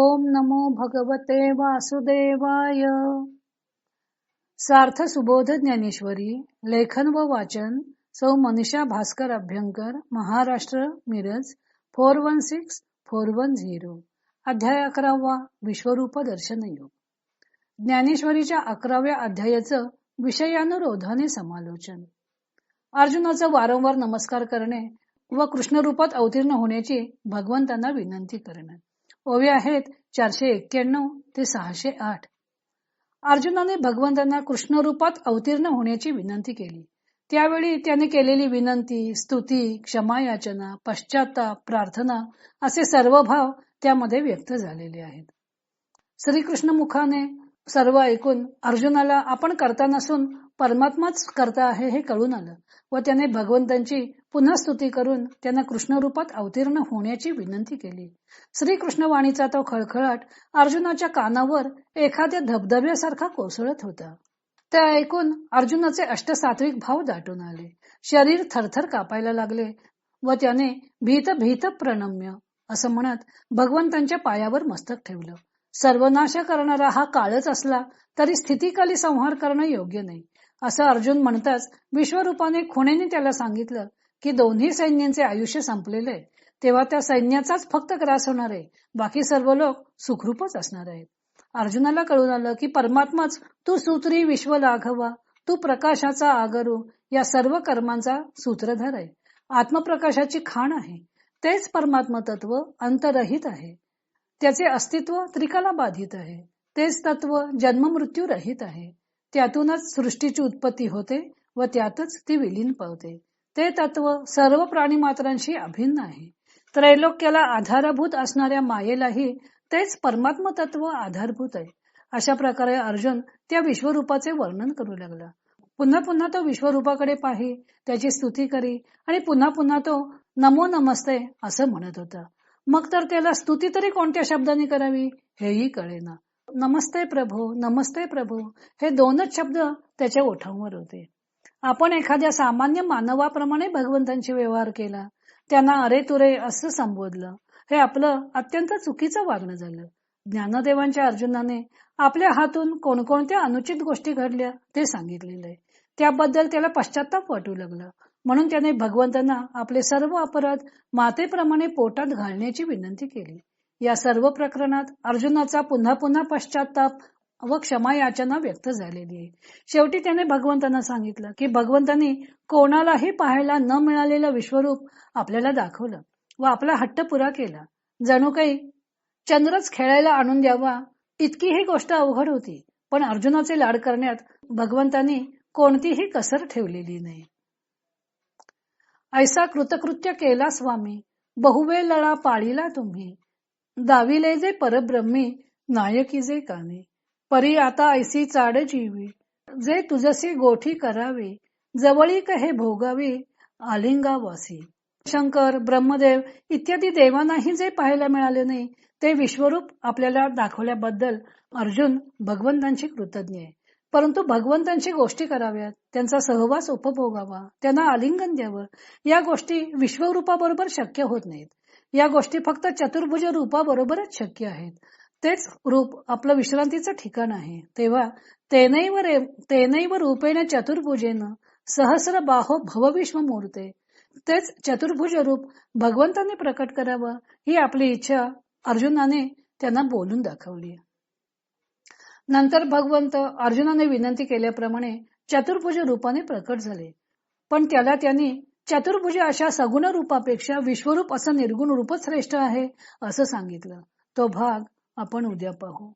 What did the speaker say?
ओम नमो भगवते वासुदेवाय. सार्थ सुबोध ज्ञानेश्वरी लेखन व वाचन सौ Manisha Bhaskar Abhyankar Maharashtra Miraj four one six four one zero. अध्याय अकरावा विश्वरूप दर्शन योग. ज्ञानेश्वरीच्या अकराव्या अध्यायाचं विषयानुरोधाने समालोचन. अर्जुनाचा वारंवार नमस्कार करणे व कृष्णरूपात अवतीर्ण होण्याची भगवंतांना विनंती करणे. ओवे आहेत चारशे एक्क्याण्णव ते सहाशे आठ. अर्जुनाने भगवंतांना कृष्ण रूपात अवतीर्ण होण्याची विनंती केली. त्यावेळी त्याने केलेली विनंती स्तुती क्षमायाचना पश्चाताप प्रार्थना असे सर्व भाव त्यामध्ये व्यक्त झालेले आहेत. श्रीकृष्ण मुखाने सर्व ऐकून अर्जुनाला आपण करता नसून परमात्माच करता आहे हे कळून आलं व त्याने भगवंतांची पुन्हा स्तुती करून त्यांना कृष्णरूपात अवतीर्ण होण्याची विनंती केली. श्रीकृष्ण वाणीचा तो खळखळाट अर्जुनाच्या कानावर एखाद्या धबधब्यासारखा कोसळत होता. ते ऐकून अर्जुनाचे अष्टसात्विक भाव दाटून आले. शरीर थरथर कापायला लागले व त्याने भीत भीत प्रणम्य असं म्हणत भगवंतांच्या पायावर मस्तक ठेवलं. सर्वनाश करणारा हा काळच असला तरी स्थितीकाली संहार करणं योग्य नाही. असं अर्जुन म्हणताच विश्वरूपाने खुणेने त्याला सांगितलं की दोन्ही सैन्यांचे आयुष्य संपलेले आहे. तेव्हा त्या सैन्याचाच फक्त ग्रास होणार आहे. बाकी सर्व लोक सुखरूपच असणार आहेत. अर्जुनाला कळून आलं की परमात्माच तू सूत्री विश्व लाघवा तू प्रकाशाचा आगरू या सर्व कर्मांचा सूत्रधार आहे. आत्मप्रकाशाची खाण आहे. तेच परमात्म तत्व अंतरहित आहे. त्याचे अस्तित्व त्रिकाला बाधित आहे. तेच तत्व जन्म मृत्यू रहित आहे. त्यातूनच सृष्टीची उत्पत्ती होते व त्यातच ती विलीन पावते ते तत्व सर्व प्राणी मात्रांशी अभिन्न आहे. त्रैलोक्याला आधारभूत असणाऱ्या मायेलाही तेच परमात्म तत्व आधारभूत आहे. अशा प्रकारे अर्जुन त्या विश्वरूपाचे वर्णन करू लागला. पुन्हा पुन्हा तो विश्वरूपाकडे पाही त्याची स्तुती करी आणि पुन्हा पुन्हा तो नमो नमस्ते असं म्हणत होता. मग तर त्याला स्तुती तरी कोणत्या शब्दाने करावी? हेही कळेना. नमस्ते प्रभू नमस्ते प्रभू. हे दोनच शब्द त्याच्या ओठांवर होते. आपण एखाद्या सामान्य मानवाप्रमाणे भगवंतांशी व्यवहार केला त्यांना अरे तुरे असं संबोधलं. हे आपलं अत्यंत चुकीचं वागणं झालं. ज्ञानदेवांच्या अर्जुनाने आपल्या हातून कोणकोणत्या अनुचित गोष्टी घडल्या ते सांगितलेलं आहे. त्याबद्दल त्याला पश्चाताप वाटू लागला. म्हणून त्याने भगवंतांना आपले सर्व अपराध मातेप्रमाणे पोटात घालण्याची विनंती केली. या सर्व प्रकरणात अर्जुनाचा पुन्हा पुन्हा पश्चाताप व क्षमा याचना व्यक्त झालेली आहे. शेवटी त्याने भगवंतांना सांगितलं की भगवंतांनी कोणालाही पाहायला न मिळालेलं विश्वरूप आपल्याला दाखवलं व आपला हट्ट पुरा केला. जणू काही चंद्रच खेळायला आणून द्यावा इतकी ही गोष्ट अवघड होती पण अर्जुनाचे लाड करण्यात भगवंतांनी कोणतीही कसर ठेवलेली नाही. ऐसा कृतकृत्य केला स्वामी. बहुवेळ लढा पाळीला तुम्ही. दाविले जे परब्रह्मी नायकी जे काने परी आता ऐसी चाड जीवी. जे तुझसी गोठी करावे जवळी कहे भोगावी आलिंगावासी. शंकर ब्रह्मदेव इत्यादी देवांनाही जे पाहायला मिळाले नाही ते विश्वरूप आपल्याला दाखवल्याबद्दल अर्जुन भगवंतांची कृतज्ञ आहे. परंतु भगवंतांची गोष्टी कराव्यात त्यांचा सहवास उपभोगावा त्यांना आलिंगन द्यावं या गोष्टी विश्वरूपाबरोबर शक्य होत नाहीत. या गोष्टी फक्त चतुर्भुज रूपाबरोबरच शक्य आहेत. तेच रूप आपलं विश्रांतीचं ठिकाण आहे. तेव्हा तेनैव रे तेनैव रूपेण चतुर्भुजेन सहस्र बाहो भवविश्व मूर्ते तेच चतुर्भुज रूप भगवंतांनी प्रकट करावं ही आपली इच्छा अर्जुनाने त्यांना बोलून दाखवली. नंतर भगवंत अर्जुनाने विनंती केल्याप्रमाणे चतुर्भुज रूपाने प्रकट झाले. पण त्याला त्यांनी चतुर्भुज अशा सगुण रूपापेक्षा विश्वरूप असं निर्गुण रूपच श्रेष्ठ आहे असं सांगितलं. तो भाग आपण उद्या पाहू.